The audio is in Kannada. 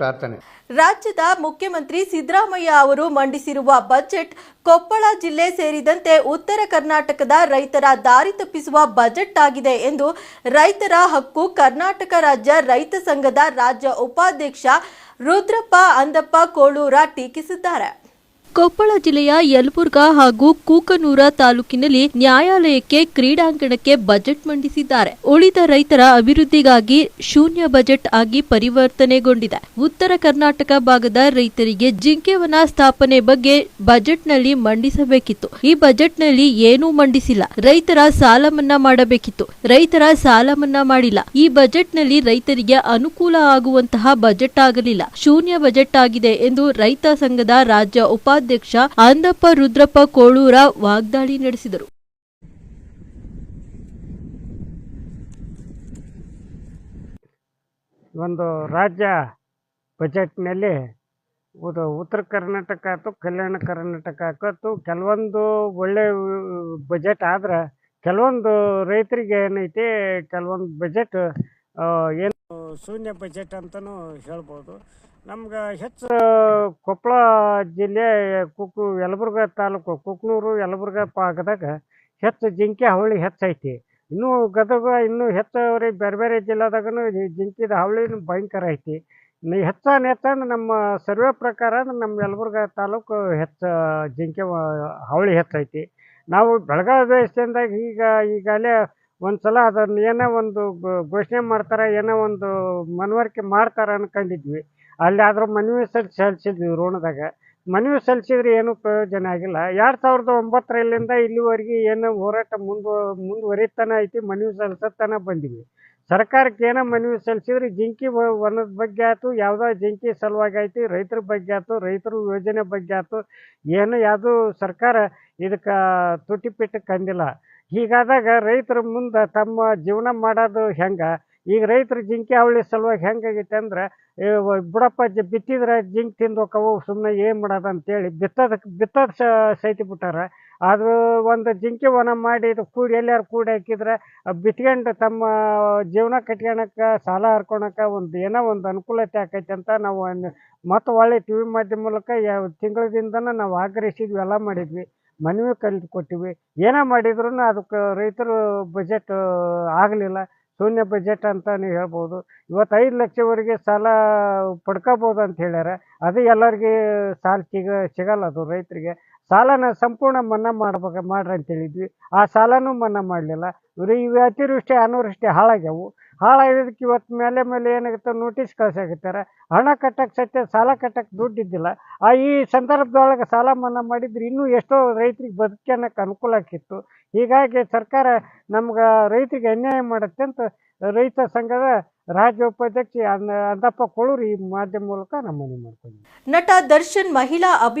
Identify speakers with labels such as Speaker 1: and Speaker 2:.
Speaker 1: ಪ್ರಾರ್ಥನೆ.
Speaker 2: ರಾಜ್ಯದ ಮುಖ್ಯಮಂತ್ರಿ ಸಿದ್ದರಾಮಯ್ಯ ಅವರು ಮಂಡಿಸಿರುವ ಬಜೆಟ್ ಕೊಪ್ಪಳ ಜಿಲ್ಲೆ ಸೇರಿದಂತೆ ಉತ್ತರ ಕರ್ನಾಟಕದ ರೈತರ ದಾರಿ ತಪ್ಪಿಸುವ ಬಜೆಟ್ ಆಗಿದೆ ಎಂದು ರೈತರ ಹಕ್ಕು ಕರ್ನಾಟಕ ರಾಜ್ಯ ರೈತ ಸಂಘದ ರಾಜ್ಯ ಉಪಾಧ್ಯಕ್ಷ ರುದ್ರಪ್ಪ ಅಂದಪ್ಪ ಕೋಳೂರ ಟೀಕಿಸಿದ್ದಾರೆ. ಕೊಪ್ಪಳ ಜಿಲ್ಲೆಯ ಯಲಬುರ್ಗಾ ಹಾಗೂ ಕೂಕನೂರ ತಾಲೂಕಿನಲ್ಲಿ ನ್ಯಾಯಾಲಯಕ್ಕೆ ಕ್ರೀಡಾಂಗಣಕ್ಕೆ ಬಜೆಟ್ ಮಂಡಿಸಿದ್ದಾರೆ. ಉಳಿದ ರೈತರ ಅಭಿವೃದ್ಧಿಗಾಗಿ ಶೂನ್ಯ ಬಜೆಟ್ ಆಗಿ ಪರಿವರ್ತನೆಗೊಂಡಿದೆ. ಉತ್ತರ ಕರ್ನಾಟಕ ಭಾಗದ ರೈತರಿಗೆ ಜಿಂಕೆವನ ಸ್ಥಾಪನೆ ಬಗ್ಗೆ ಬಜೆಟ್ನಲ್ಲಿ ಮಂಡಿಸಬೇಕಿತ್ತು. ಈ ಬಜೆಟ್ನಲ್ಲಿ ಏನೂ ಮಂಡಿಸಿಲ್ಲ. ರೈತರ ಸಾಲ ಮನ್ನಾ ಮಾಡಬೇಕಿತ್ತು. ರೈತರ ಸಾಲ ಮನ್ನಾ ಮಾಡಿಲ್ಲ. ಈ ಬಜೆಟ್ನಲ್ಲಿ ರೈತರಿಗೆ ಅನುಕೂಲ ಆಗುವಂತಹ ಬಜೆಟ್ ಆಗಲಿಲ್ಲ. ಶೂನ್ಯ ಬಜೆಟ್ ಆಗಿದೆ ಎಂದು ರೈತ ಸಂಘದ ರಾಜ್ಯ ಉಪಾಧ್ಯಕ್ಷ ಅಂದಪ್ಪ ರುದ್ರಪ್ಪ ಕೋಳೂರ ವಾಗ್ದಾಳಿ ನಡೆಸಿದರು.
Speaker 3: ಒಂದು ರಾಜ್ಯ ಬಜೆಟ್ನಲ್ಲಿ ಉತ್ತರ ಕರ್ನಾಟಕ ಆಯ್ತು ಕಲ್ಯಾಣ ಕರ್ನಾಟಕ ಆಕತ್ತು ಕೆಲವೊಂದು ಒಳ್ಳೆ ಬಜೆಟ್ ಆದ್ರೆ ಕೆಲವೊಂದು ರೈತರಿಗೆ ಏನೈತಿ, ಕೆಲವೊಂದು ಬಜೆಟ್ ಏನು ಶೂನ್ಯ ಬಜೆಟ್ ಅಂತಲೂ ಹೇಳ್ಬೋದು. ನಮ್ಗೆ ಹೆಚ್ಚು ಕೊಪ್ಪಳ ಜಿಲ್ಲೆ ಕುಕ್ಕು ಯಲಬುರ್ಗ ತಾಲೂಕು ಕುಕ್ನೂರು ಯಲಬುರ್ಗ ಭಾಗದಾಗ ಹೆಚ್ಚು ಜಿಂಕೆ ಹಾವಳಿ ಹೆಚ್ಚೈತಿ. ಇನ್ನೂ ಗದಗ ಇನ್ನೂ ಹೆಚ್ಚವ್ರಿ ಬೇರೆ ಬೇರೆ ಜಿಲ್ಲಾದಾಗೂ ಜಿಂಕಿದ ಹಾವಳಿನೂ ಭಯಂಕರ ಐತಿ. ಹೆಚ್ಚಾನ ಹೆಚ್ಚ ಹೆಚ್ಚಂದ್ರೆ ನಮ್ಮ ಸರ್ವೆ ಪ್ರಕಾರ ಅಂದ್ರೆ ನಮ್ಮ ಯಲಬುರ್ಗ ತಾಲೂಕು ಹೆಚ್ಚು ಜಿಂಕೆ ಹಾವಳಿ ಹೆಚ್ಚೈತಿ. ನಾವು ಬೆಳಗಾವಿ ದೇಶದಿಂದಾಗ ಈಗ ಈಗಾಗಲೇ ಒಂದು ಸಲ ಅದನ್ನ ಏನೋ ಒಂದು ಘೋಷಣೆ ಮಾಡ್ತಾರೆ, ಏನೋ ಒಂದು ಮನವರಿಕೆ ಮಾಡ್ತಾರೆ ಅನ್ಕೊಂಡಿದ್ವಿ. ಅಲ್ಲಿ ಆದ್ರೂ ಮನವಿ ಸಲ್ಲಿ ಸಲ್ಲಿಸಿದ್ವಿ ಋಣದಾಗ ಮನವಿ ಸಲ್ಲಿಸಿದ್ರೆ ಏನೂ ಪ್ರಯೋಜನ ಆಗಿಲ್ಲ. ಎರಡು ಸಾವಿರದ ಒಂಬತ್ತರಲ್ಲಿಂದ ಇಲ್ಲಿವರೆಗೆ ಏನು ಹೋರಾಟ ಮುಂದುವ ಮುಂದುವರಿತಾನೆ ಐತಿ, ಮನವಿ ಸಲ್ಲಿಸತ್ತಾನೆ ಬಂದಿವಿ. ಸರ್ಕಾರಕ್ಕೆ ಏನೋ ಮನವಿ ಸಲ್ಲಿಸಿದ್ರೆ ಜಿಂಕಿ ವನದ ಬಗ್ಗೆ ಆಯ್ತು, ಯಾವುದೋ ಜಿಂಕಿ ಸಲುವಾಗಿ ಐತಿ ರೈತರ ಬಗ್ಗೆ ಆಯ್ತು, ರೈತರ ಯೋಜನೆ ಬಗ್ಗೆ ಆಯ್ತು, ಏನು ಯಾವುದೂ ಸರ್ಕಾರ ಇದಕ್ಕೆ ತುಟಿಪಿಟ್ಟು ಕಂದಿಲ್ಲ. ಹೀಗಾದಾಗ ರೈತರ ಮುಂದೆ ತಮ್ಮ ಜೀವನ ಮಾಡೋದು ಹೆಂಗೆ? ಈಗ ರೈತರು ಜಿಂಕೆ ಅವಳಿ ಸಲುವಾಗಿ ಹೆಂಗಾಗೈತೆ ಅಂದ್ರೆ ಬಿಡಪ್ಪ ಜ ಬಿತ್ತಿದ್ರೆ ಜಿಂಕ್ ತಿಂದು ಹೋಕವು ಸುಮ್ಮನೆ ಏನು ಮಾಡೋದು ಅಂತೇಳಿ ಬಿತ್ತೋದಕ್ಕೆ ಬಿತ್ತೋದು ಸೈತಿ ಬಿಟ್ಟಾರ. ಅದು ಒಂದು ಜಿಂಕೆ ವನ ಮಾಡಿ ಇದು ಕೂಡಿ ಎಲ್ಲಾರು ಕೂಡಿ ಹಾಕಿದ್ರೆ ಬಿತ್ಕೊಂಡು ತಮ್ಮ ಜೀವನ ಕಟ್ಕೊಳಕ್ಕೆ ಸಾಲ ಹರ್ಕೊಳಕ್ಕೆ ಒಂದು ಏನೋ ಒಂದು ಅನುಕೂಲತೆ ಆಕೈತೆ ಅಂತ ನಾವು ಮತ್ತೆ ಒಳ್ಳೆ ಟಿ ವಿ ಮಾಧ್ಯಮ ಮೂಲಕ ಯಾವ ನಾವು ಆಗ್ರಹಿಸಿದ್ವಿ, ಎಲ್ಲ ಮಾಡಿದ್ವಿ. ಮನವಿ ಕಲಿತು ಕೊಟ್ಟಿವಿ. ಏನೇ ಮಾಡಿದ್ರು ಅದಕ್ಕೆ ರೈತರು ಬಜೆಟ್ ಆಗಲಿಲ್ಲ. ಶೂನ್ಯ ಬಜೆಟ್ ಅಂತ ನೀವು ಹೇಳ್ಬೋದು. ಇವತ್ತು ಐದು ಲಕ್ಷವರೆಗೆ ಸಾಲ ಪಡ್ಕೋಬೋದು ಅಂತ ಹೇಳ್ಯಾರ. ಅದು ಎಲ್ಲರಿಗೆ ಸಾಲ ಸಿಗ, ಸಿಗಲ್ಲ ಅದು ರೈತರಿಗೆ. ಸಾಲನ ಸಂಪೂರ್ಣ ಮನ್ನಾ ಮಾಡ್ಬೇಕು, ಮಾಡ್ರಿ ಅಂತ ಹೇಳಿದ್ವಿ. ಆ ಸಾಲನೂ ಮನ್ನಾ ಮಾಡಲಿಲ್ಲ. ಇವರು ಇವು ಅತಿವೃಷ್ಟಿ, ಅನಾವೃಷ್ಟಿ ಹಾಳಾಗ್ಯಾವು. ಹಾಳಾಗಿದ್ದಕ್ಕೆ ಇವತ್ತು ಮೇಲೆ ಮೇಲೆ ಏನಾಗುತ್ತೆ ನೋಟಿಸ್ ಕಳ್ಸಾಗಿರ್ತಾರೆ ಹಣ ಕಟ್ಟಕ್ಕೆ ಸತ್ಯ ಸಾಲ ಕಟ್ಟಕ್ಕೆ ದುಡ್ಡು ಇದ್ದಿಲ್ಲ. ಆ ಈ ಸಂದರ್ಭದೊಳಗೆ ಸಾಲ ಮನ್ನಾ ಮಾಡಿದ್ರೆ ಇನ್ನೂ ಎಷ್ಟೋ ರೈತರಿಗೆ ಬದುಕ್ಯಾನಕ್ಕೆ ಅನುಕೂಲ ಆಕಿತ್ತು ಹೀಗಾಗಿ ಸರ್ಕಾರ ನಮ್ಗೆ ರೈತರಿಗೆ ಅನ್ಯಾಯ ಮಾಡುತ್ತೆ ಅಂತ ರೈತ ಸಂಘದ ರಾಜ್ಯ ಉಪಾಧ್ಯಕ್ಷ ಅಂದ ಅಂದಪ್ಪ ಕೊಳೂರು ಈ ಮಾಧ್ಯಮ ಮೂಲಕ ನಮ್ಮನೆ ಮನವಿ ಮಾಡ್ಕೊಂಡು
Speaker 2: ನಟ ದರ್ಶನ್ ಮಹಿಳಾ ಅಭಿ